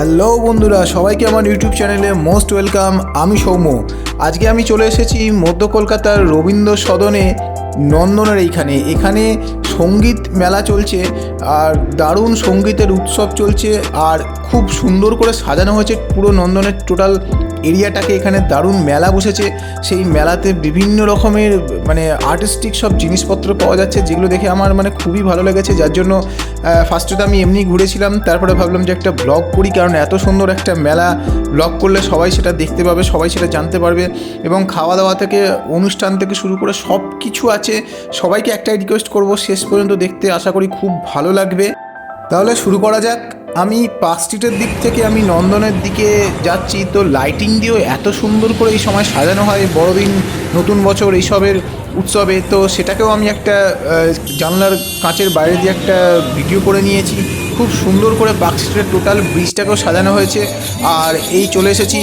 Hello বন্ধুরা, সবাইকে আমার ইউটিউব চ্যানেলে মোস্ট ওয়েলকাম, আমি সৌম্য। আজকে আমি চলে এসেছি মধ্য কলকাতার রবীন্দ্র সদনে নন্দনের এইখানে। এখানে সংগীত মেলা চলছে, আর দারুণ সঙ্গীতের উৎসব চলছে, আর খুব সুন্দর করে সাজানো হয়েছে পুরো নন্দনের টোটাল এরিয়াটাকে এখানে দারুণ মেলা বসেছে। সেই মেলাতে বিভিন্ন রকমের মানে আর্টিস্টিক সব জিনিসপত্র পাওয়া যাচ্ছে, যেগুলো দেখে আমার মানে খুবই ভালো লেগেছে। যার জন্য ফার্স্টে তো আমি এমনি ঘুরেছিলাম, তারপরে ভাবলাম যে একটা ব্লগ করি, কারণ এত সুন্দর একটা মেলা ব্লগ করলে সবাই সেটা দেখতে পাবে, সবাই সেটা জানতে পারবে। এবং খাওয়া দাওয়া থেকে, অনুষ্ঠান থেকে শুরু করে সব কিছু আছে, সবাইকে একটাই রিকোয়েস্ট করব, শেষ পর্যন্ত দেখতে। আশা করি খুব ভালো লাগবে। তাহলে শুরু করা যাক। আমি পার্ক স্ট্রিটের দিক থেকে আমি নন্দনের দিকে যাচ্ছি, তো লাইটিং দিয়েও এত সুন্দর করে এই সময় সাজানো হয়, বড়দিন, নতুন বছর এইসবের উৎসবে, তো সেটাকেও আমি একটা জানলার কাঁচের বাইরে দিয়ে একটা ভিডিও করে নিয়েছি। খুব সুন্দর করে পার্ক স্ট্রিটের টোটাল ব্রিজটাকেও সাজানো হয়েছে। আর এই চলে এসেছি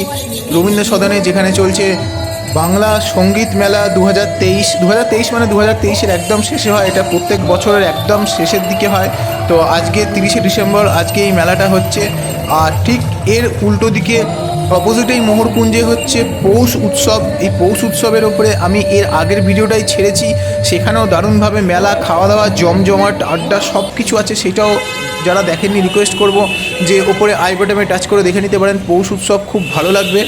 রবীন্দ্র সদনে যেখানে চলছে বাংলা সংগীত মেলা দু হাজার তেইশ দু হাজার তেইশ মানে দু হাজার তেইশের একদম শেষে হয়। এটা প্রত্যেক বছরের একদম শেষের দিকে হয়। তো আজকে তিরিশে ডিসেম্বর, আজকে এই মেলাটা হচ্ছে। আর ঠিক এর উল্টো দিকে অপোজিটেই মোহরকুঞ্জে হচ্ছে পৌষ উৎসব। এই পৌষ উৎসবের ওপরে আমি এর আগের ভিডিওটাই ছেড়েছি। সেখানেও দারুণভাবে মেলা খাওয়া দাওয়া জমজমাট, আড্ডা সব কিছু আছে। সেটাও যারা দেখেননি রিকোয়েস্ট করব যে ওপরে আই বটমে টাচ করে দেখে নিতে পারেন। পৌষ উৎসব খুব ভালো লাগবে।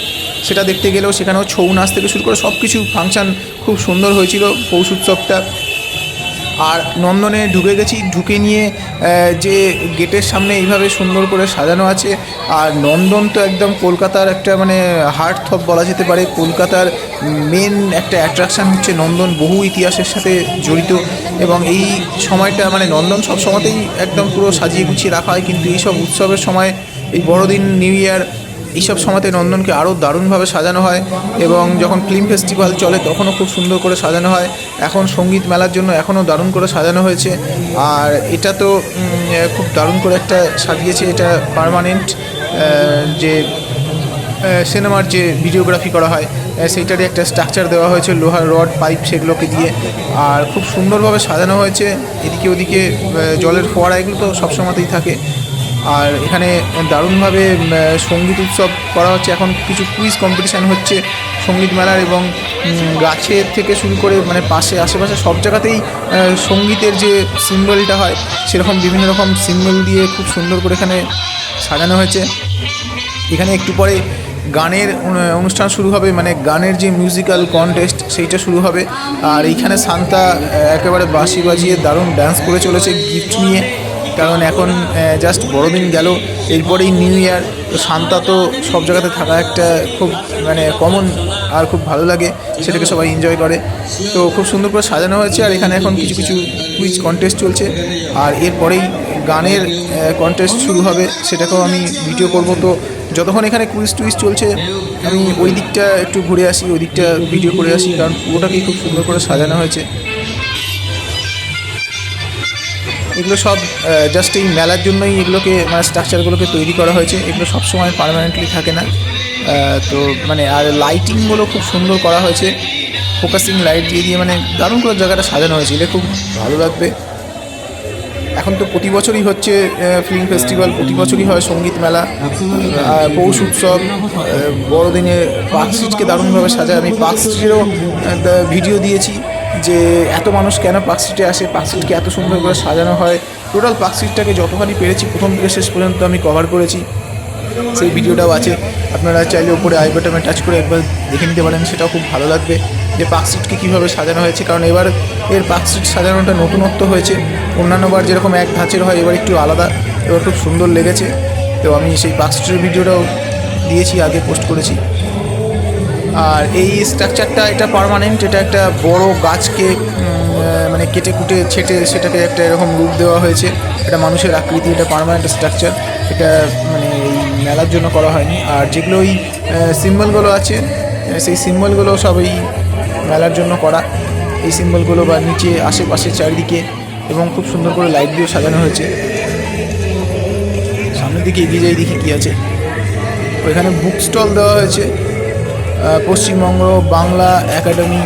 সেটা দেখতে গেলেও সেখানেও ছৌ নাচ থেকে শুরু করে সব কিছু ফাংশান খুব সুন্দর হয়েছিল পৌষ উৎসবটা। আর নন্দনে ঢুকে গেছি, ঢুকে নিয়ে যে গেটের সামনে এইভাবে সুন্দর করে সাজানো আছে। আর নন্দন তো একদম কলকাতার একটা মানে হার্ট থপ বলা যেতে পারে। কলকাতার মেন একটা অ্যাট্রাকশান হচ্ছে নন্দন, বহু ইতিহাসের সাথে জড়িত। এবং এই সময়টা মানে নন্দন সব সময়তেই একদম পুরো সাজিয়ে গুছিয়ে রাখা হয়। কিন্তু এইসব উৎসবের সময় এই বড়দিন নিউ ইয়ার এইসব সময়তে নন্দনকে আরও দারুণভাবে সাজানো হয় এবং যখন ফিল্ম ফেস্টিভ্যাল চলে তখনও খুব সুন্দর করে সাজানো হয়। এখন সংগীত মেলার জন্য এখনও দারুণ করে সাজানো হয়েছে। আর এটা তো খুব দারুণ করে একটা সাজিয়েছে। এটা পার্মানেন্ট যে সিনেমার যে ভিডিওগ্রাফি করা হয় সেইটারই একটা স্ট্রাকচার দেওয়া হয়েছে। লোহার রড, পাইপ সেগুলোকে দিয়ে। আর খুব সুন্দরভাবে সাজানো হয়েছে। এদিকে ওদিকে জলের ফোয়ারা এগুলো তো সবসময়তেই থাকে। আর এখানে দারুণভাবে সংগীত উৎসব করা হচ্ছে। এখন কিছু কুইজ কম্পিটিশান হচ্ছে সংগীত মেলার এবং গাছের থেকে শুরু করে মানে পাশে আশেপাশে সব জায়গাতেই সঙ্গীতের যে সিম্বলটা হয় সেরকম বিভিন্ন রকম সিম্বল দিয়ে খুব সুন্দর করে এখানে সাজানো হয়েছে। এখানে একটু পরে গানের অনুষ্ঠান শুরু হবে। মানে গানের যে মিউজিক্যাল কন্টেস্ট সেইটা শুরু হবে। আর এইখানে আহ, একেবারে বাঁশি বাজিয়ে দারুণ ডান্স করে চলেছে গিফট নিয়ে। কারণ এখন জাস্ট বড়দিন গেল, এরপরেই নিউ ইয়ার তো শান্তা তো সব জায়গাতে থাকা একটা খুব মানে কমন আর খুব ভালো লাগে, সেটাকে সবাই এনজয় করে। তো খুব সুন্দর করে সাজানো হয়েছে, আর এখানে এখন কিছু কিছু কুইজ কন্টেস্ট চলছে। আর এরপরেই গানের কন্টেস্ট শুরু হবে, সেটাকেও আমি ভিডিও করব। তো যতক্ষণ এখানে কুইজ টুইজ চলছে, আমি ওই দিকটা একটু ঘুরে আসি, ওই দিকটা ভিডিও করে আসি, কারণ পুরোটাকেই খুব সুন্দর করে সাজানো হয়েছে। এগুলো সব জাস্ট এই মেলার জন্যই এগুলোকে মানে স্ট্রাকচারগুলোকে তৈরি করা হয়েছে। এগুলো সবসময় পারমানেন্টলি থাকে না। তো মানে আর লাইটিংগুলো খুব সুন্দর করা হয়েছে। ফোকাসিং লাইট দিয়ে দিয়ে মানে দারুণ করে জায়গাটা সাজানো হয়েছে। এটা খুব ভালো লাগবে। এখন তো প্রতি বছরই হচ্ছে ফিল্ম ফেস্টিভ্যাল প্রতি বছরই হয় সংগীত মেলা পৌষ উৎসব বড়দিনে পার্ক স্ট্রিটকে দারুণভাবে সাজায়। আমি পার্ক স্ট্রিটেরও ভিডিও দিয়েছি। যে এত মানুষ কেন পার্ক আসে? পার্ক এত সুন্দর করে সাজানো হয়। টোটাল পার্ক যতখানি পেরেছি, প্রথম থেকে শেষ পর্যন্ত আমি কভার করেছি। সেই ভিডিওটাও আছে। আপনারা চাইলে ওপরে আই বাটনে টাচ করে একবার দেখে নিতে পারেন, সেটাও খুব ভালো লাগবে। যে পার্ক কীভাবে সাজানো হয়েছে, কারণ এবার এর পার্ক সাজানোটা নতুনত্ব হয়েছে। অন্যান্যবার যেরকম এক ধাঁচের হয়, এবার একটু আলাদা, এবার খুব সুন্দর লেগেছে। তো আমি সেই পার্ক স্ট্রিটের ভিডিওটাও দিয়েছি, আগে পোস্ট করেছি। আর এই স্ট্রাকচারটা এটা পার্মানেন্ট এটা একটা বড় গাছকে মানে কেটে কুটে ছেটে সেটাকে একটা এরকম রূপ দেওয়া হয়েছে। এটা মানুষের আকৃতি, এটা পার্মানেন্ট স্ট্রাকচার এটা মানে এই মেলার জন্য করা হয়নি। আর যেগুলো ওই সিম্বলগুলো আছে সেই সিম্বলগুলো সব এই মেলার জন্য করা। এই সিম্বলগুলো বা নিচে, আশেপাশে চারিদিকে এবং খুব সুন্দর করে লাইট দিয়ে সাজানো হয়েছে। সামনের দিকে এগিয়ে যাই, দেখি কী আছে। ওইখানে বুক স্টল দেওয়া হয়েছে। পশ্চিমবঙ্গ, বাংলা একাডেমি,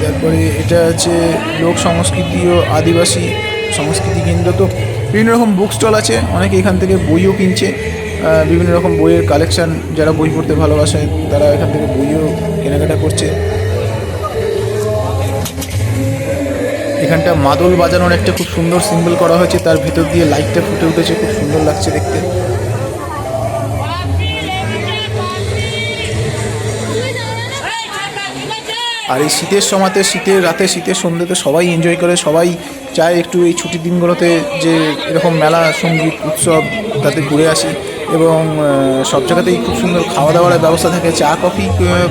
তারপরে এটা আছে লোক সংস্কৃতি ও আদিবাসী সংস্কৃতি কেন্দ্র। তো বিভিন্ন রকম বুক স্টল আছে, অনেকে এখান থেকে বইও কিনছে। বিভিন্ন রকম বইয়ের কালেকশন যারা বই পড়তে ভালোবাসে, তারা এখান থেকে বইও কেনাকাটা করছে। এখানটা মাদল বাজানোর একটা খুব সুন্দর সিম্বল করা হয়েছে, তার ভিতর দিয়ে লাইটটা ফুটে উঠেছে, খুব সুন্দর লাগছে দেখতে। আর এই শীতের সময়তে, শীতের রাতে, শীতের সন্ধ্যেতে সবাই এনজয় করে, সবাই চায় একটু এই ছুটির দিনগুলোতে যে এরকম মেলা, সংগীত, উৎসব তাতে ঘুরে আসি এবং সব জায়গাতেই খুব সুন্দর খাওয়া দাওয়ার ব্যবস্থা থাকে, চা, কফি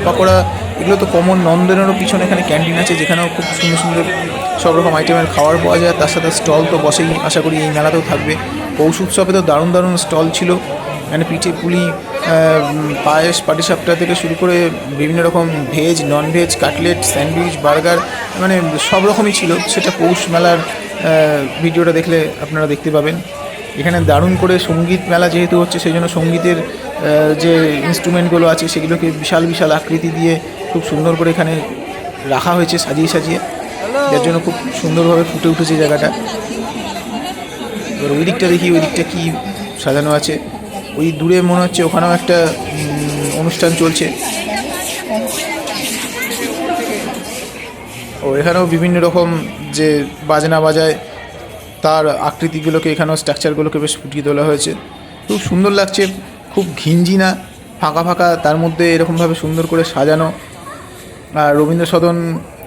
পকোড়া, এগুলো তো কমন নন্দনেরও পিছনে এখানে ক্যান্টিন আছে, যেখানেও খুব সুন্দর সুন্দর সব রকম আইটেমের খাবার পাওয়া যায়, তার সাথে স্টল তো বসেই আশা করি এই মেলাতেও থাকবে। পৌষ উৎসবে তো দারুণ দারুণ স্টল ছিল। মানে পিঠে পুলি পায়েস পাটিসাপটা থেকে শুরু করে বিভিন্ন রকম veg non veg cutlet, sandwich, burger মানে সব রকমই ছিল। সেটা পৌষ মেলার ভিডিওটা দেখলে আপনারা দেখতে পাবেন। এখানে দারুণ করে সংগীত মেলা যেহেতু হচ্ছে, সেই জন্য সঙ্গীতের যে ইনস্ট্রুমেন্টগুলো আছে, সেগুলোকে বিশাল বিশাল আকৃতি দিয়ে খুব সুন্দর করে এখানে রাখা হয়েছে, সাজিয়ে সাজিয়ে। যার জন্য খুব সুন্দরভাবে ফুটে উঠেছে জায়গাটা। এবার ওই দিকটা দেখি, ওই দিকটা কী সাজানো আছে। ওই দূরে মনে হচ্ছে ওখানেও একটা অনুষ্ঠান চলছে। ও, এখানেও বিভিন্ন রকম যে বাজনা বাজায়, তার আকৃতিগুলোকে, এখানেও স্ট্রাকচারগুলোকে বেশ ফুটিয়ে তোলা হয়েছে। খুব সুন্দর লাগছে, খুব ঘিঞ্জি না ফাঁকা ফাঁকা, তার মধ্যে এরকমভাবে সুন্দর করে সাজানো। আর রবীন্দ্র সদন,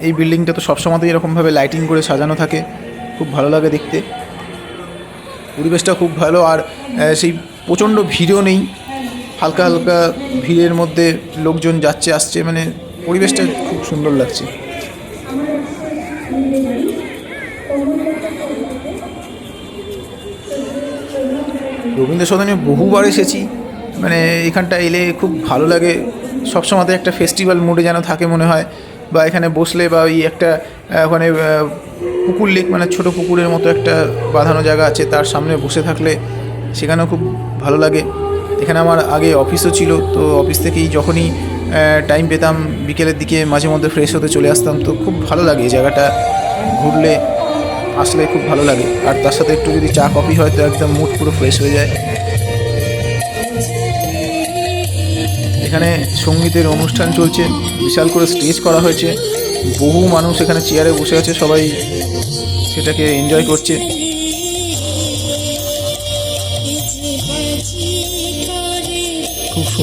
এই বিল্ডিংটা তো সবসময়তেই এরকমভাবে লাইটিং করে সাজানো থাকে, খুব ভালো লাগে দেখতে। পরিবেশটা খুব ভালো, আর সেই প্রচণ্ড ভিড়ও নেই। হালকা হালকা ভিড়ের মধ্যে লোকজন যাচ্ছে, আসছে মানে পরিবেশটা খুব সুন্দর লাগছে। রবীন্দ্র সদনে বহুবার এসেছি। মানে এখানটা এলে খুব ভালো লাগে। সবসময়তে একটা ফেস্টিভ্যাল মুডে যেন থাকে মনে হয়। বা এখানে বসলে বা ওই একটা ওখানে পুকুর লেক মানে ছোট পুকুরের মতো একটা বাঁধানো জায়গা আছে, তার সামনে বসে থাকলে সেখানেও খুব ভালো লাগে। এখানে আমার আগে অফিসও ছিল, তো অফিস থেকেই যখনই টাইম পেতাম, বিকেলের দিকে মাঝে মধ্যে ফ্রেশ হতে চলে আসতাম, তো খুব ভালো লাগে এই জায়গাটা ঘুরলে, আসলে খুব ভালো লাগে। আর তার সাথে একটু যদি চা কফি হয়, তো একদম মুড পুরো ফ্রেশ হয়ে যায়। এখানে সঙ্গীতের অনুষ্ঠান চলছে, বিশাল করে স্টেজ করা হয়েছে। বহু মানুষ এখানে চেয়ারে বসে আছে, সবাই সেটাকে এনজয় করছে।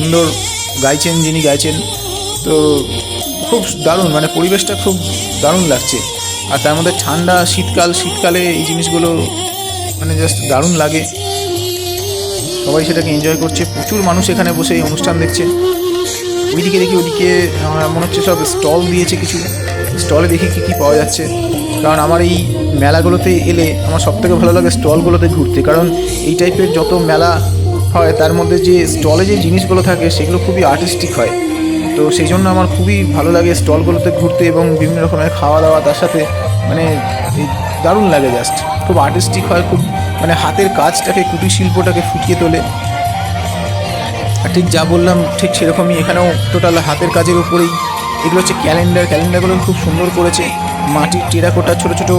সুন্দর গাইছেন যিনি গাইছেন, তো খুব দারুণ মানে পরিবেশটা খুব দারুণ লাগছে। আর তার মধ্যে ঠান্ডা, শীতকাল, শীতকালে এই জিনিসগুলো মানে জাস্ট দারুণ লাগে। সবাই সেটাকে এনজয় করছে। প্রচুর মানুষ এখানে বসে এই অনুষ্ঠান দেখছে। ওইদিকে দেখি, ওইদিকে মনে হচ্ছে সব স্টল দিয়েছে কিছু। স্টলে দেখি কী কী পাওয়া যাচ্ছে। কারণ আমার এই মেলাগুলোতে এলে আমার সবথেকে ভালো লাগে স্টলগুলোতে ঘুরতে। কারণ এই টাইপের যত মেলা হয়, তার মধ্যে যে স্টলে যে জিনিসগুলো থাকে, সেগুলো খুবই আর্টিস্টিক হয়। তো সেই জন্য আমার খুবই ভালো লাগে স্টলগুলোতে ঘুরতে এবং বিভিন্ন রকমের খাওয়া দাওয়া তার সাথে মানে দারুণ লাগে জাস্ট খুব আর্টিস্টিক হয়, খুব মানে হাতের কাজটাকে, কুটির শিল্পটাকে ফুটিয়ে তোলে। আর ঠিক যা বললাম, ঠিক সেরকমই এখানেও টোটাল হাতের কাজের উপরেই। এগুলো হচ্ছে ক্যালেন্ডার ক্যালেন্ডারগুলো খুব সুন্দর করেছে। মাটির টেরাকোটা, ছোটো ছোটো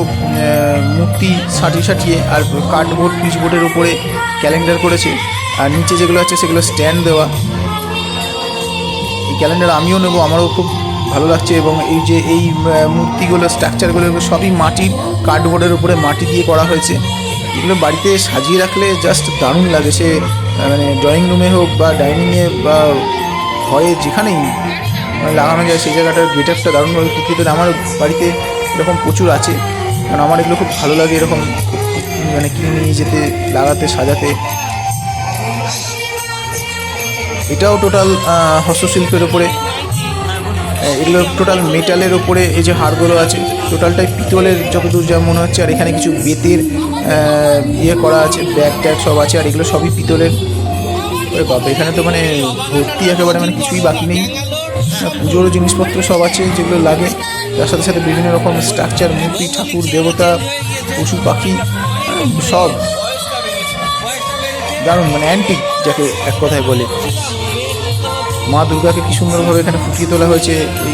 মূর্তি সাটিয়ে সাটিয়ে আর কার্ডবোর্ড পিচবোর্ডের উপরে ক্যালেন্ডার করেছে। আর নিচে যেগুলো আছে সেগুলো স্ট্যান্ড দেওয়া। এই ক্যালেন্ডার আমিও নেব, আমারও খুব ভালো লাগছে এবং এই যে এই মূর্তিগুলো স্ট্রাকচারগুলো সবই মাটির কার্ডবোর্ডের উপরে মাটি দিয়ে করা হয়েছে। এগুলো বাড়িতে সাজিয়ে রাখলে জাস্ট দারুণ লাগে। সে মানে ড্রয়িং রুমে হোক বা ডাইনিংয়ে বা ঘরে যেখানেই মানে লাগানো যায়, সেই জায়গাটার গেট আপটা দারুণভাবে ফুটিয়ে তোলে। আমার বাড়িতে এরকম প্রচুর আছে। কারণ আমার এগুলো খুব ভালো লাগে এরকম মানে কিনে নিয়ে যেতে, লাগাতে, সাজাতে। এটাও টোটাল হস্তশিল্পের ওপরে এগুলো টোটাল মেটালের ওপরে এই যে হাড়গুলো আছে টোটালটাই পিতলের যতদূর যা মনে হচ্ছে, আর এখানে কিছু বেতের ইয়ে করা আছে, ব্যাগ ট্যাগ সব আছে, আর এগুলো সবই পিতলের। ওরে বাবা এখানে তো মানে ভর্তি একেবারে মানে কিছুই বাকি নেই। পুজোরও জিনিসপত্র সব আছে, যেগুলো লাগে। তার সাথে সাথে বিভিন্ন রকম স্ট্রাকচার মূর্তি, ঠাকুর, দেবতা, পশু, পাখি সব। দারুণ মানে অ্যান্টিক যাকে এক কথায় বলে। মা দুর্গাকে কি সুন্দরভাবে এখানে ফুটিয়ে তোলা হয়েছে, এই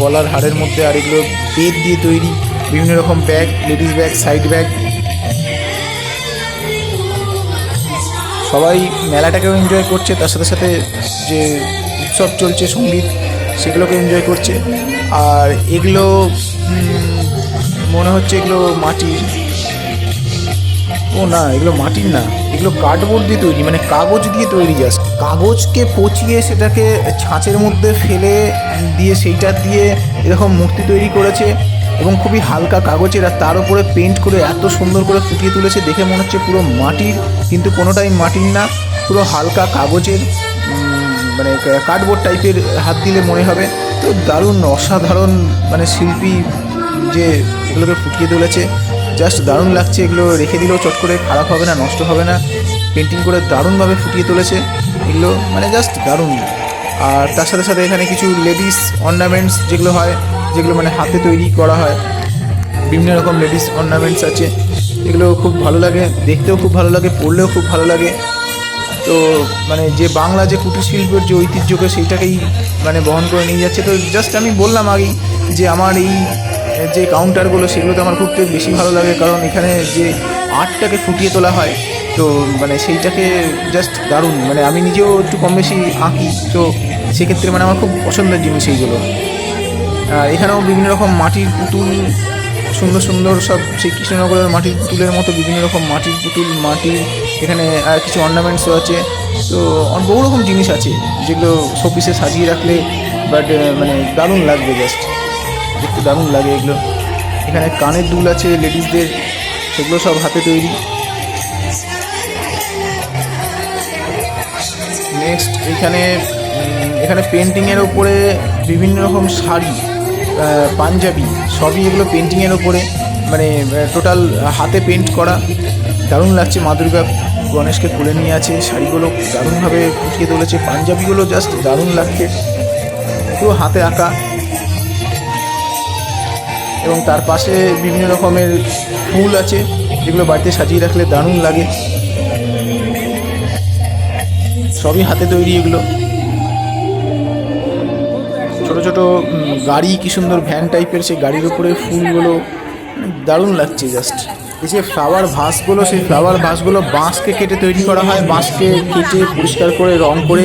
গলার হাড়ের মধ্যে আর এগুলো বেদ দিয়ে তৈরি, বিভিন্ন রকম bag ladies bag side bag সবাই মেলাটাকেও এনজয় করছে, তার সাথে সাথে যে উৎসব চলছে, সংগীত, সেগুলোকে এনজয় করছে। আর এগুলো মনে হচ্ছে এগুলো মাটির ও না, এগুলো মাটির না, এগুলো কার্ডবোর্ড দিয়ে তৈরি মানে কাগজ দিয়ে তৈরি জাস্ট কাগজকে পচিয়ে সেটাকে ছাঁচের মধ্যে ফেলে দিয়ে সেইটা দিয়ে এরকম মূর্তি তৈরি করেছে এবং খুবই হালকা কাগজের, আর তার উপরে পেন্ট করে এত সুন্দর করে ফুটিয়ে তুলেছে, দেখে মনে হচ্ছে পুরো মাটির, কিন্তু কোনোটাই মাটির না, পুরো হালকা কাগজের মানে কার্ডবোর্ড টাইপের হাত দিলে মনে হবে। তো দারুণ, অসাধারণ মানে শিল্পী যে এগুলোকে ফুটিয়ে তুলেছে। জাস্ট দারুণ লাগছে এগুলো রেখে দিলেও চট করে খারাপ হবে না, নষ্ট হবে না। পেন্টিং করে দারুণভাবে ফুটিয়ে তুলেছে এগুলো মানে জাস্ট দারুণ। আর তার সাথে সাথে এখানে কিছু লেডিস অর্নামেন্টস যেগুলো হয়, যেগুলো মানে হাতে তৈরি করা হয়। বিভিন্ন রকম লেডিস অর্নামেন্টস আছে। এগুলো খুব ভালো লাগে, দেখতেও খুব ভালো লাগে, পড়লেও খুব ভালো লাগে। তো মানে যে বাংলা যে কুটির শিল্পের যে ঐতিহ্যকে সেইটাকেই মানে বহন করে নিয়ে যাচ্ছে। তো জাস্ট আমি বললাম আগেই যে আমার এই যে কাউন্টারগুলো সেগুলোতে আমার ঘুরতে বেশি ভালো লাগে, কারণ এখানে যে আর্টটাকে ফুটিয়ে তোলা হয়, তো মানে সেইটাকে জাস্ট দারুণ। মানে আমি নিজেও একটু কম বেশি আঁকি, তো সেক্ষেত্রে মানে আমার খুব পছন্দের জিনিস এইগুলো। আর এখানেও বিভিন্ন রকম মাটির পুতুল, সুন্দর সুন্দর সব সেই কৃষ্ণনগরের মাটির পুতুলের মতো বিভিন্ন রকম মাটির পুতুল মাটির এখানে আর কিছু অর্নামেন্টসও আছে। তো বহু রকম জিনিস আছে, যেগুলো শোপিসে সাজিয়ে রাখলে বাট মানে দারুণ লাগবে জাস্ট দেখতে দারুণ লাগে এগুলো। এখানে কানের দুল আছে, লেডিসদের সেগুলো সব হাতে তৈরি। নেক্সট এখানে এখানে পেন্টিংয়ের ওপরে বিভিন্ন রকম শাড়ি পাঞ্জাবি, সবই এগুলো পেন্টিংয়ের ওপরে মানে টোটাল হাতে পেন্ট করা। দারুণ লাগছে, মা দুর্গা গণেশকে তুলে নিয়ে আছে। শাড়িগুলো দারুণভাবে ফুটিয়ে তুলেছে। পাঞ্জাবিগুলো জাস্ট দারুণ লাগছে। পুরো হাতে আঁকা। এবং তার পাশে বিভিন্ন রকমের ফুল আছে, যেগুলো বাড়িতে সাজিয়ে রাখলে দারুণ লাগে। সবই হাতে তৈরি এগুলো। ছোট ছোট গাড়ি, কি সুন্দর ভ্যান টাইপের সেই গাড়ির উপরে ফুলগুলো, দারুণ লাগছে জাস্ট এই যে ফ্লাওয়ার ভাসগুলো সেই ফ্লাওয়ার ভাসগুলো বাঁশকে কেটে তৈরি করা হয়, বাঁশকে কেটে পরিষ্কার করে, রং করে,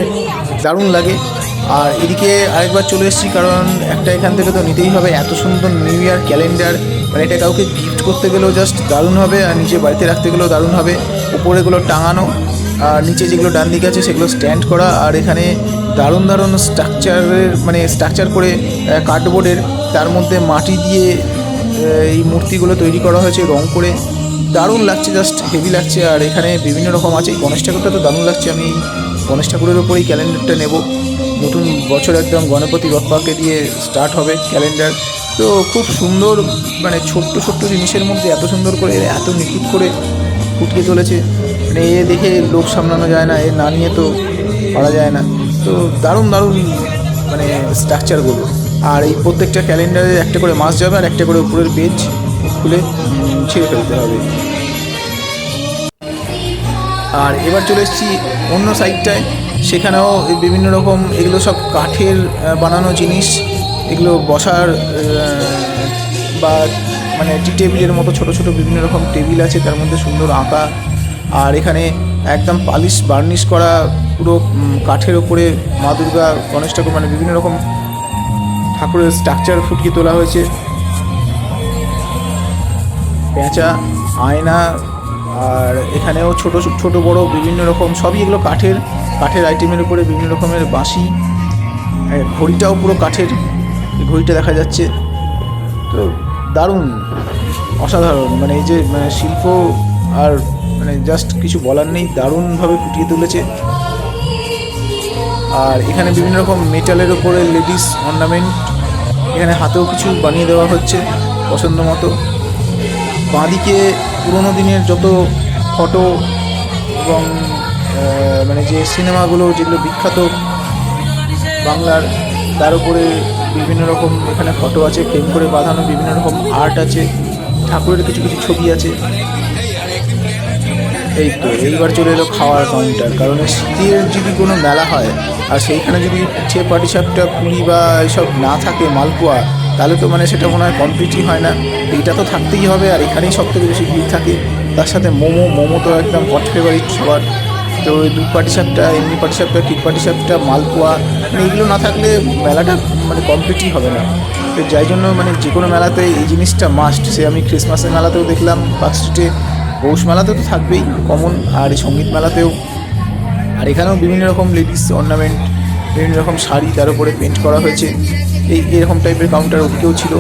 দারুণ লাগে। আর এদিকে আরেকবার চলে এসেছি, কারণ একটা এখান থেকে তো নিতেই হবে। এত সুন্দর নিউ ইয়ার ক্যালেন্ডার মানে এটা কাউকে গিফট করতে গেলেও জাস্ট দারুণ হবে, আর নিচে বাড়িতে রাখতে গেলেও দারুণ হবে। উপরেগুলো টাঙানো, আর নিচে যেগুলো ডান দিকে আছে সেগুলো স্ট্যান্ড করা, আর এখানে দারুণ দারুণ স্ট্রাকচারের মানে স্ট্রাকচার করে কার্ডবোর্ডের তার মধ্যে মাটি দিয়ে এই মূর্তিগুলো তৈরি করা হয়েছে রং করে। দারুণ লাগছে জাস্ট হেভি লাগছে, আর এখানে বিভিন্ন রকম আছে। গণেশ ঠাকুরটা তো দারুণ লাগছে, আমি গণেশ ঠাকুরের ওপরেই ক্যালেন্ডারটা নেব। নতুন বছর একদম গণপতি বাপ্পাকে দিয়ে স্টার্ট হবে ক্যালেন্ডার তো খুব সুন্দর মানে ছোট্ট ছোট্ট জিনিসের মধ্যে এত সুন্দর করে এত নিখুঁত করে ফুটিয়ে চলেছে। মানে এ দেখে লোক সামলানো যায় না, এ না নিয়ে তো পারা যায় না। তো দারুণ দারুণ মানে স্ট্রাকচারগুলো আর এই প্রত্যেকটা ক্যালেন্ডারে একটা করে মাস যাবে আর একটা করে উপরের পেজ খুলে ছিঁড়ে ফেলতে হবে। আর এবার চলে এসেছি অন্য সাইডটায় সেখানেও বিভিন্ন রকম এগুলো সব কাঠের বানানো জিনিস, এগুলো বসার বা মানে টি টেবিলের মতো ছোট ছোট বিভিন্ন রকম টেবিল আছে, তার মধ্যে সুন্দর আঁকা। আর এখানে একদম পালিশ, বার্নিশ করা পুরো কাঠের ওপরে মা দুর্গা, গণেশ ঠাকুর মানে বিভিন্ন রকম ঠাকুরের স্ট্রাকচার ফুটিয়ে তোলা হয়েছে। পেঁচা, আয়না, আর এখানেও ছোট ছোট বড় বিভিন্ন রকম সবই এগুলো কাঠের। কাঠের আইটেমের উপরে বিভিন্ন রকমের বাঁশি ঘড়িটাও পুরো কাঠের ঘড়িটা দেখা যাচ্ছে। তো দারুণ, অসাধারণ মানে এই যে মানে শিল্প আর মানে জাস্ট কিছু বলার নেই, দারুণভাবে ফুটিয়ে তুলেছে। আর এখানে বিভিন্ন রকম মেটালের উপরে লেডিস অর্নামেন্ট এখানে হাতেও কিছু বানিয়ে দেওয়া হচ্ছে পছন্দ মতো। বাঁদিকে পুরোনো দিনের যত ফটো এবং মানে যে সিনেমাগুলো যেগুলো বিখ্যাত বাংলার, তার উপরে বিভিন্ন রকম এখানে ফটো আছে ফ্রেম করে বাঁধানো, বিভিন্ন রকম আর্ট আছে, ঠাকুরের কিছু কিছু ছবি আছে। এই তো, এইবার চলে এলো খাওয়ার কাউন্টার কারণ শীতের যদি কোনো মেলা হয়, আর সেইখানে যদি পিঠে পাটিসাপটা পুলি বা এইসব না থাকে, মালপোয়া, তাহলে তো মানে সেটা মনে হয় কমপ্লিটই হয় না। এইটা তো থাকতেই হবে, আর এখানেই সব থেকে বেশি ভিড় থাকে। তার সাথে মোমো মোমো তো একদম হট ফেভারিট সবার তো ওই দুধ পাটি সাপটা, এমনি পাটি সাপটা কিট পাটি সাপটা, মালপোয়া মানে এগুলো না থাকলে মেলাটা মানে কমপ্লিটই হবে না। তো যাই জন্য মানে যে কোনো মেলাতে এই জিনিসটা মাস্ট সে আমি ক্রিসমাসের মেলাতেও দেখলাম পার্ক স্ট্রিটে পৌষ মেলাতেও তো থাকবেই কমন আর এই সংগীত মেলাতেও। আর এখানেও বিভিন্ন রকম লেডিস অর্নামেন্ট বিভিন্ন রকম শাড়ি তার উপরে পেন্ট করা হয়েছে। এই এরকম টাইপের কাউন্টার ওদিকেও ছিল।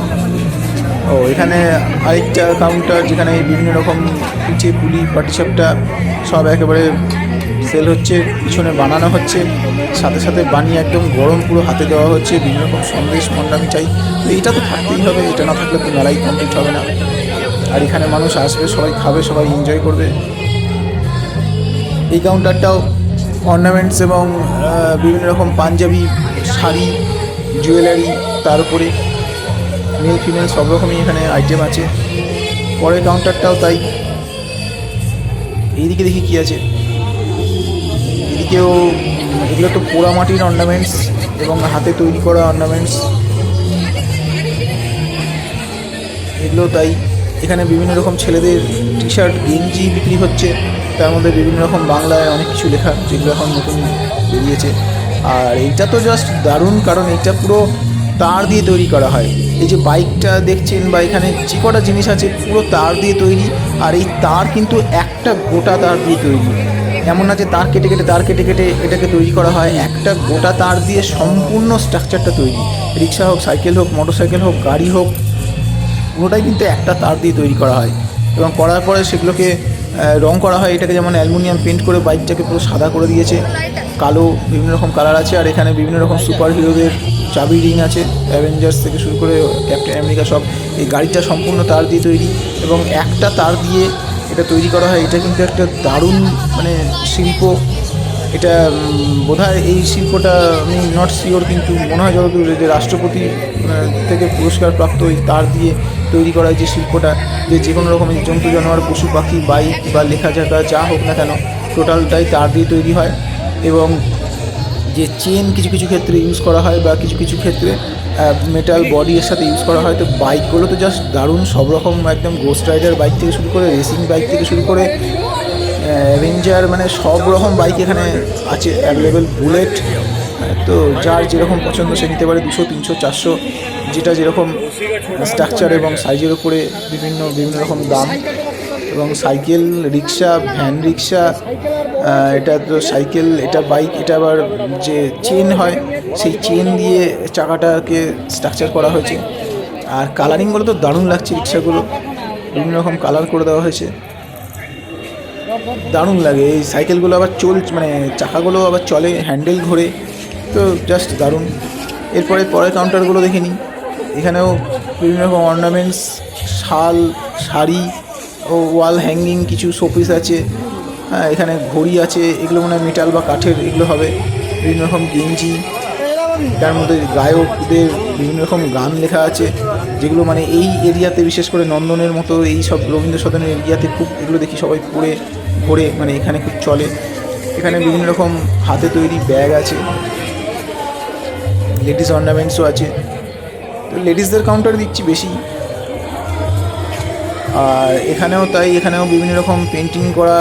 ও, এখানে আরেকটা কাউন্টার যেখানে বিভিন্ন রকম পিঠে, পুলি পাটিসাপটা সব একেবারে সেল হচ্ছে, পিছনে বানানো হচ্ছে। সাথে সাথে বানিয়ে একদম গরম পুরো হাতে দেওয়া হচ্ছে। বিভিন্ন রকম সন্দেশ মন্ডামি চাই। তো এটা তো থাকতেই হবে, এটা না থাকলে তো মেলাই কমপ্লিট হবে না। আর এখানে মানুষ আসবে, সবাই খাবে, সবাই এনজয় করবে। এই কাউন্টারটাও অর্নামেন্টস এবং বিভিন্ন রকম পাঞ্জাবি, শাড়ি জুয়েলারি তার উপরে। মেল ফিমেল সব রকমই এখানে আইটেম আছে। পরের কাউন্টারটাও তাই। এইদিকে দেখি কী আছে। উম, এগুলো তো পোড়া মাটির অর্নামেন্টস এবং হাতে তৈরি করা অর্নামেন্টস এগুলো তাই এখানে বিভিন্ন রকম ছেলেদের টি শার্ট গেঞ্জি বিক্রি হচ্ছে। তার মধ্যে বিভিন্ন রকম বাংলায় অনেক কিছু লেখা যেগুলো এখন নতুন বেরিয়েছে। আর এইটা তো জাস্ট দারুণ কারণ এটা পুরো তার দিয়ে তৈরি করা হয়। এই যে বাইকটা দেখছেন বা এখানে যে কটা জিনিস আছে পুরো তার দিয়ে তৈরি। আর এই তার কিন্তু একটা গোটা তার দিয়ে তৈরি। এমন না যে তার কেটে কেটে, তার কেটে কেটে এটাকে তৈরি করা হয়। একটা গোটা তার দিয়ে সম্পূর্ণ স্ট্রাকচারটা তৈরি। রিক্সা হোক, সাইকেল হোক মোটর সাইকেল হোক, গাড়ি হোক পুরোটাই কিন্তু একটা তার দিয়ে তৈরি করা হয়। এবং করার পরে সেগুলোকে রং করা হয়। এটাকে যেমন অ্যালুমিনিয়াম পেন্ট করে বাইকটাকে পুরো সাদা করে দিয়েছে। কালো বিভিন্ন রকম কালার আছে। আর এখানে বিভিন্ন রকম সুপার হিরোদের চাবি রিং আছে। অ্যাভেঞ্জার্স থেকে শুরু করে ক্যাপ্টেন আমেরিকা সব। এই গাড়িটা সম্পূর্ণ তার দিয়ে তৈরি। এবং একটা তার দিয়ে এটা তৈরি করা হয়, এটা কিন্তু একটা দারুণ মানে শিল্প। এটা বোধ এই শিল্পটা আমি নট শিওর কিন্তু মনে হয় যতদূর যে রাষ্ট্রপতি থেকে পুরস্কার প্রাপ্ত ওই তার দিয়ে তৈরি করা যে শিল্পটা, যে যে কোনো রকমের জন্তু, জানোয়ার, পশু, পাখি, বাইক বা লেখা ঝাঁকা যা হোক না কেন টোটালটাই তার দিয়ে তৈরি হয়। এবং যে চেন কিছু কিছু ক্ষেত্রে ইউজ করা হয় বা কিছু কিছু ক্ষেত্রে মেটাল বডি এর সাথে ইউজ করা হয়। তো বাইকগুলো তো জাস্ট দারুণ, সব রকম একদম গোস্ট রাইডার বাইক থেকে শুরু করে রেসিং বাইক থেকে শুরু করে অ্যাভেঞ্জার মানে সব রকম বাইক এখানে আছে অ্যাভেলেবেল বুলেট তো যার যেরকম পছন্দ সে নিতে পারে দুশো, তিনশো, চারশো, যেটা যেরকম স্ট্রাকচার এবং সাইজের উপরে বিভিন্ন বিভিন্ন রকম দাম। এবং সাইকেল রিক্সা ভ্যান রিক্সা এটা তো সাইকেল এটা বাইক এটা আবার যে চেন হয় সেই চেন দিয়ে চাকাটাকে স্ট্রাকচার করা হয়েছে। আর কালারিংগুলো তো দারুণ লাগছে, রিক্সাগুলো। বিভিন্ন রকম কালার করে দেওয়া হয়েছে। দারুণ লাগে। এই সাইকেলগুলো আবার চল মানে চাকাগুলো আবার চলে হ্যান্ডেল ঘোরে। তো জাস্ট দারুণ। এরপরে পরের কাউন্টারগুলো দেখে নিই। এখানেও বিভিন্ন রকম অর্নামেন্টস শাল, শাড়ি ও ওয়াল হ্যাঙ্গিং কিছু শোপিস আছে। হ্যাঁ এখানে ঘড়ি আছে, এগুলো মনে হয় মেটাল বা কাঠের এগুলো হবে। বিভিন্ন রকম গেঞ্জি। তার মধ্যে গায়কদের বিভিন্ন রকম গান লেখা আছে, যেগুলো মানে এই এরিয়াতে বিশেষ করে নন্দনের মতো এই সব রবীন্দ্র সদনের এরিয়াতে খুব এগুলো দেখি সবাই পরে ঘোরে মানে এখানে খুব চলে। এখানে বিভিন্ন রকম হাতে তৈরি ব্যাগ আছে লেডিস অর্নামেন্টসও আছে। তো লেডিসদের কাউন্টার দিচ্ছি বেশি। আর এখানেও তাই, এখানেও বিভিন্ন রকম পেন্টিং করা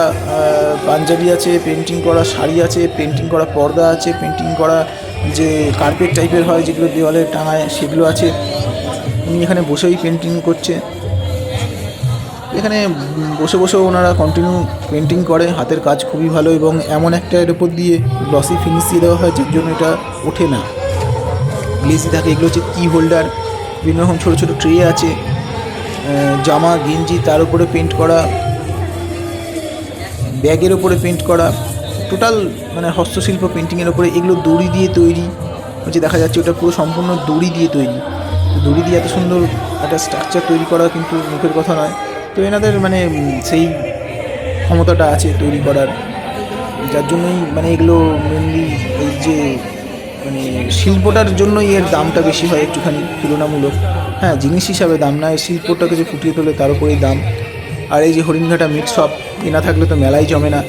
পাঞ্জাবি আছে পেন্টিং করা শাড়ি আছে পেন্টিং করা পর্দা আছে পেন্টিং করা যে কার্পেট টাইপের হয় যেগুলো দেওয়ালে টাঙায় সেগুলো আছে। উনি এখানে বসেই পেন্টিং করছে। এখানে বসে বসেও ওনারা কন্টিনিউ পেন্টিং করে। হাতের কাজ খুবই ভালো এবং এমন একটা এর উপর দিয়ে গ্লসি ফিনিশ দিয়ে দেওয়া হয় যার জন্য এটা ওঠে না। গ্লেসি থাকে, এগুলো হচ্ছে কি হোল্ডার বিভিন্ন রকম ছোটো ছোটো ট্রে আছে। জামা, গেঞ্জি তার উপরে পেন্ট করা। ব্যাগের ওপরে পেন্ট করা। টোটাল মানে হস্তশিল্প পেন্টিংয়ের ওপরে এগুলো দড়ি দিয়ে তৈরি। হচ্ছে দেখা যাচ্ছে ওটা পুরো সম্পূর্ণ দড়ি দিয়ে তৈরি। দড়ি দিয়ে এত সুন্দর একটা স্ট্রাকচার তৈরি করা কিন্তু মুখের কথা নয়। তো এনাদের মানে সেই ক্ষমতাটা আছে তৈরি করার। যার জন্যই মানে এগুলো মেনলি এই যে মানে শিল্পটার জন্যই এর দামটা বেশি হয় একটুখানি তুলনামূলক। হ্যাঁ জিনিস হিসাবে দাম না শিল্পটাকে যে ফুটিয়ে তোলে তার উপরেই দাম। আর এই যে হরিণঘাটা মিট শপ এ না থাকলে তো মেলাই জমে না।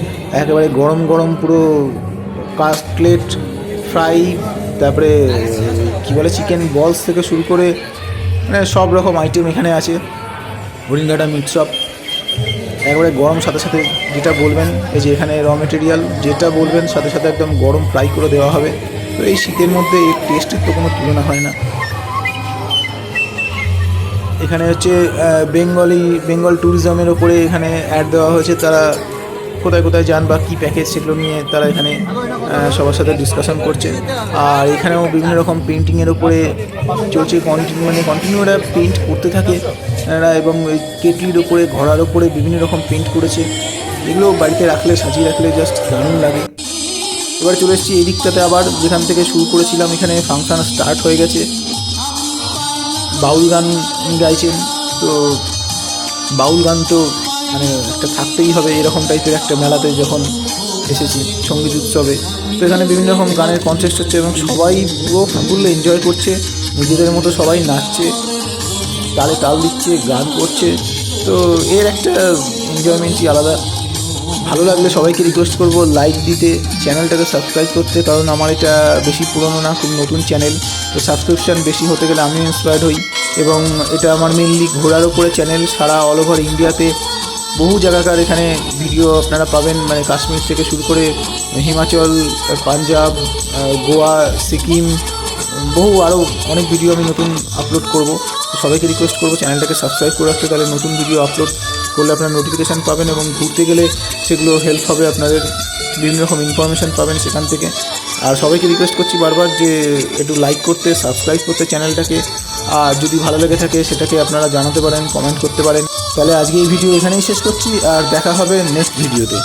একেবারে গরম গরম পুরো কাস্টলেট ফ্রাই তারপরে, কী বলে চিকেন বলস থেকে শুরু করে মানে সব রকম আইটেম এখানে আছে হরিণঘাটা মিট শপ একবারে গরম সাথে সাথে যেটা বলবেন, এই যে এখানে র মেটেরিয়াল যেটা বলবেন, সাথে সাথে একদম গরম ফ্রাই করে দেওয়া হবে। তো এই শীতের মধ্যে এই টেস্টের তো কোনো তুলনা হয় না। এখানে হচ্ছে বেঙ্গলি, বেঙ্গল ট্যুরিজমের ওপরে এখানে অ্যাড দেওয়া হয়েছে। তারা কোথায় কোথায় যান বা কী প্যাকেজ সেগুলো নিয়ে তারা এখানে সবার সাথে ডিসকাশন করছে। আর এখানেও বিভিন্ন রকম পেন্টিংয়ের উপরে চলছে কন্টিনিউ মানে কন্টিনিউ এরা পেন্ট করতে থাকে। এরা এবং ওই কেটলির ওপরে, ঘোড়ার ওপরে বিভিন্ন রকম পেন্ট করেছে। এগুলো বাড়িতে রাখলে, সাজিয়ে রাখলে জাস্ট দারুণ লাগে। এবার চলে এসেছি এই দিকটাতে আবার, যেখান থেকে শুরু করেছিলাম, এখানে ফাংশন স্টার্ট হয়ে গেছে। বাউল গান গাইছেন, তো বাউল গান তো মানে একটা থাকতেই হবে এরকম টাইপের একটা মেলাতে যখন এসেছি সংগীত উৎসবে। তো এখানে বিভিন্ন রকম গানের কনসেপ্ট হচ্ছে এবং সবাই পুরো ফুল এনজয় করছে, নিজেদের মতো সবাই নাচছে, তালে তাল দিচ্ছে, গান করছে। তো এর একটা এনজয়মেন্টই আলাদা। ভালো লাগলে সবাইকে রিকোয়েস্ট করব লাইক দিতে চ্যানেলটাকে সাবস্ক্রাইব করতে, কারণ আমার এটা বেশি পুরনো না, খুব নতুন চ্যানেল তো সাবস্ক্রিপশান বেশি হতে গেলে আমিও ইন্সপায়ার্ড হই। এবং এটা আমার মেনলি ঘোরার ওপরে চ্যানেল সারা অল ওভার ইন্ডিয়াতে বহু জায়গাকার এখানে ভিডিও আপনারা পাবেন মানে কাশ্মীর থেকে শুরু করে হিমাচল, পাঞ্জাব গোয়া, সিকিম, বহু আরও অনেক ভিডিও আমি নতুন আপলোড করব। সবাইকে রিকোয়েস্ট করব চ্যানেলটাকে সাবস্ক্রাইব করে রাখতে, তাহলে নতুন ভিডিও আপলোড করলে আপনারা নোটিফিকেশান পাবেন এবং ঘুরতে গেলে সেগুলো হেল্প হবে আপনাদের, বিভিন্ন রকম ইনফরমেশান পাবেন সেখান থেকে। আর সবাইকে রিকোয়েস্ট করছি বারবার যে একটু লাইক করতে সাবস্ক্রাইব করতে চ্যানেলটাকে আর যদি ভালো লেগে থাকে সেটাকে আপনারা জানাতে পারেন কমেন্ট করতে পারেন। তাহলে আজকে এই ভিডিও এখানেই শেষ করছি, আর দেখা হবে নেক্সট ভিডিওতে